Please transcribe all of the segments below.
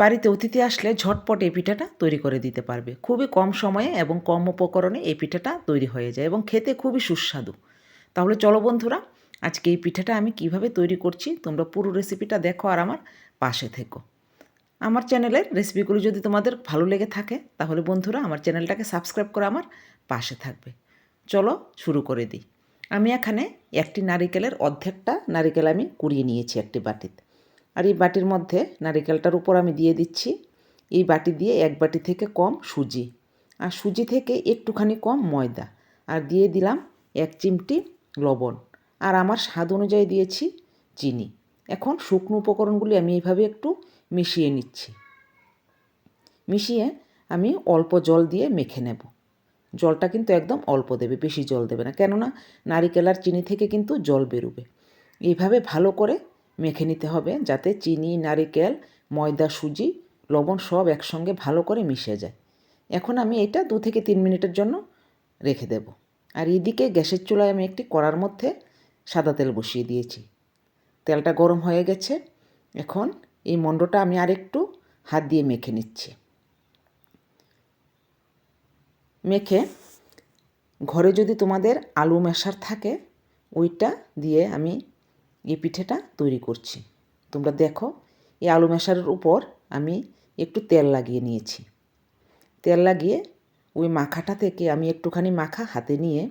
বাড়িতে অতিথি আসলে ঝটপট এই পিঠাটা তৈরি করে দিতে পারবে। খুবই কম সময়ে এবং কম উপকরণে এই পিঠাটা তৈরি হয়ে যায় এবং খেতে খুবই সুস্বাদু। তাহলে চলো বন্ধুরা, আজকে এই পিঠাটা আমি কীভাবে তৈরি করছি, তোমরা পুরো রেসিপিটা দেখো আর আমার পাশে থেকো। আমার চ্যানেলের রেসিপিগুলো যদি তোমাদের ভালো লেগে থাকে, তাহলে বন্ধুরা আমার চ্যানেলটাকে সাবস্ক্রাইব করে আমার পাশে থাকবে। চলো শুরু করে দিই। আমি এখানে একটি নারিকেলের অর্ধেকটা নারিকেল আমি কুড়িয়ে নিয়েছি একটি বাটিতে। আর এই বাটির মধ্যে নারিকেলটার উপর আমি দিয়ে দিচ্ছি। এই বাটি দিয়ে এক বাটি থেকে কম সুজি। আর সুজি থেকে একটুখানি কম ময়দা। আর দিয়ে দিলাম এক চিমটি লবণ। আর আমার স্বাদ অনুযায়ী দিয়েছি চিনি। এখন শুকনো উপকরণগুলি আমি এইভাবে একটু মিশিয়ে নিচ্ছি। মিশিয়ে আমি অল্প জল দিয়ে মেখে নেব। জলটা কিন্তু একদম অল্প দেবে, বেশি জল দেবে না। কেননা নারিকেল আর চিনি থেকে কিন্তু জল বেরোবে। এইভাবে ভালো করে মেখে নিতে হবে যাতে চিনি, নারিকেল, ময়দা, সুজি, লবণ সব একসঙ্গে ভালো করে মিশে যায়। এখন আমি এটা দু থেকে তিন মিনিটের জন্য রেখে দেব। আর এদিকে গ্যাসের চুলায় আমি একটি কড়ার মধ্যে সাদা তেল বসিয়ে দিয়েছি। তেলটা গরম হয়ে গেছে। এখন এই মণ্ডটা আমি আর একটু হাত দিয়ে মেখে নিচ্ছি। মেখে ঘরে যদি তোমাদের আলু মেশার থাকে, ওইটা দিয়ে আমি এই পিঠেটা তৈরি করছি। তোমরা দেখো, এই আলু মেশারের উপর আমি একটু তেল লাগিয়ে নিয়েছি। তেল লাগিয়ে ওই মাখাটা থেকে আমি একটুখানি মাখা হাতে নিয়ে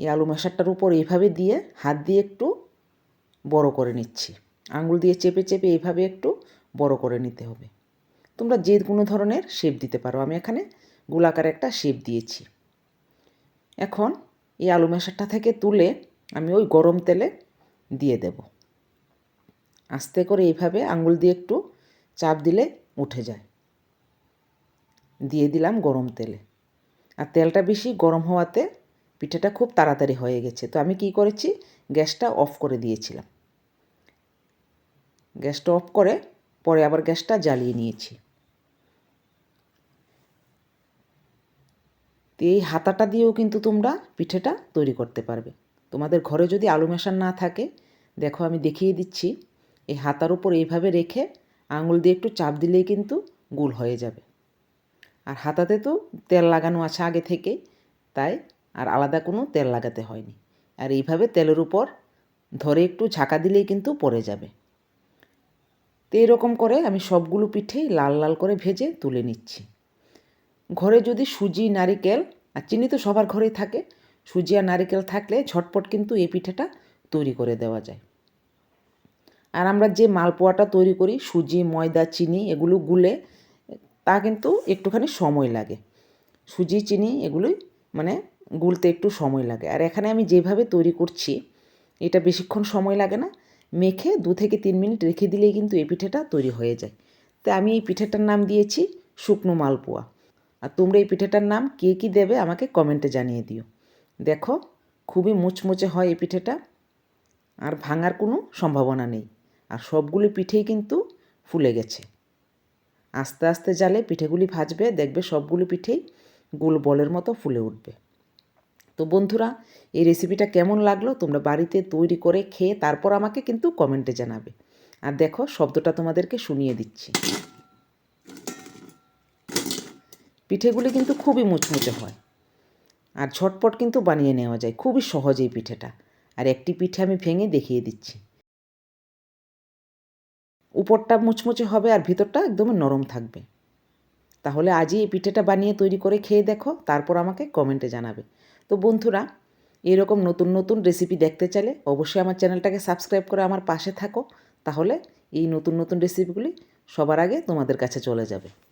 এই আলু মেশারটার উপর এইভাবে দিয়ে হাত দিয়ে একটু বড় করে নিচ্ছি। আঙুল দিয়ে চেপে চেপে এইভাবে একটু বড় করে নিতে হবে। তোমরা যে কোনো ধরনের শেপ দিতে পারো। আমি এখানে গোলাকার একটা শেপ দিয়েছি। এখন এই আলু মেশারটা থেকে তুলে আমি ওই গরম তেলে দিয়ে দেব। আস্তে করে এইভাবে আঙুল দিয়ে একটু চাপ দিলে উঠে যায়। দিয়ে দিলাম গরম তেলে। আর তেলটা বেশি গরম হওয়াতে পিঠাটা খুব তাড়াতাড়ি হয়ে গেছে। তো আমি কি করেছি? গ্যাসটা অফ করে দিয়েছিলাম। গ্যাসটা অফ করে পরে আবার গ্যাসটা জ্বালিয়ে নিয়েছি। এই হাতাটা দিয়েও কিন্তু তোমরা পিঠেটা তৈরি করতে পারবে। তোমাদের ঘরে যদি আলু মেশান না থাকে, দেখো আমি দেখিয়ে দিচ্ছি, এই হাতার উপর এইভাবে রেখে আঙুল দিয়ে একটু চাপ দিলেই কিন্তু গুল হয়ে যাবে। আর হাতাতে তো তেল লাগানো আছে আগে থেকে, তাই আর আলাদা কোনো তেল লাগাতে হয়নি। আর এইভাবে তেলের উপর ধরে একটু ঝাঁকা দিলেই কিন্তু পড়ে যাবে। তো এরকম করে আমি সবগুলো পিঠেই লাল লাল করে ভেজে তুলে নিচ্ছি। ঘরে যদি সুজি, নারিকেল, আর চিনি তো সবার ঘরেই থাকে সুজি আর নারিকেল থাকলে ঝটপট কিন্তু এই পিঠাটা তৈরি করে দেওয়া যায়। আর আমরা যে মালপোয়াটা তৈরি করি, সুজি, ময়দা, চিনি, এগুলো গুলে, তা কিন্তু একটুখানি সময় লাগে। সুজি, চিনি এগুলোই মানে গুলতে একটু সময় লাগে। আর এখানে আমি যেভাবে তৈরি করছি, এটা বেশিক্ষণ সময় লাগে না, মেখে দু থেকে তিন মিনিট রেখে দিলেই কিন্তু এই পিঠেটা তৈরি হয়ে যায়। তো আমি এই পিঠেটার নাম দিয়েছি শুকনো মালপোয়া। আর তোমরা এই পিঠেটার নাম কে কী দেবে আমাকে কমেন্টে জানিয়ে দিও। দেখো, খুবই মুচমুচে হয় এই পিঠেটা, আর ভাঙার কোনো সম্ভাবনা নেই। আর সবগুলি পিঠেই কিন্তু ফুলে গেছে। আস্তে আস্তে জালে পিঠেগুলি ভাজবে, দেখবে সবগুলো পিঠেই গোল বলের মতো ফুলে উঠবে। তো বন্ধুরা, এই রেসিপিটা কেমন লাগল তোমরা বাড়িতে তৈরি করে খেয়ে তারপর আমাকে কিন্তু কমেন্টে জানাবে। আর দেখো, শব্দটা তোমাদেরকে শুনিয়ে দিচ্ছি। পিঠেগুলি কিন্তু খুবই মুচমুচে হয়। আর ঝটপট কিন্তু বানিয়ে নেওয়া যায়। খুবই সহজ এই পিঠেটা। আর একটি পিঠে আমি ভেঙে দেখিয়ে দিচ্ছি। উপরটা মুচমুচে হবে আর ভিতরটা একদম নরম থাকবে। তাহলে আজই এই পিঠেটা বানিয়ে তৈরি করে খেয়ে দেখো, তারপর আমাকে কমেন্টে জানাবে। তো বন্ধুরা, এরকম নতুন নতুন রেসিপি দেখতে চাইলে অবশ্যই আমার চ্যানেলটাকে সাবস্ক্রাইব করে আমার পাশে থাকো। তাহলে এই নতুন নতুন রেসিপিগুলি সবার আগে তোমাদের কাছে চলে যাবে।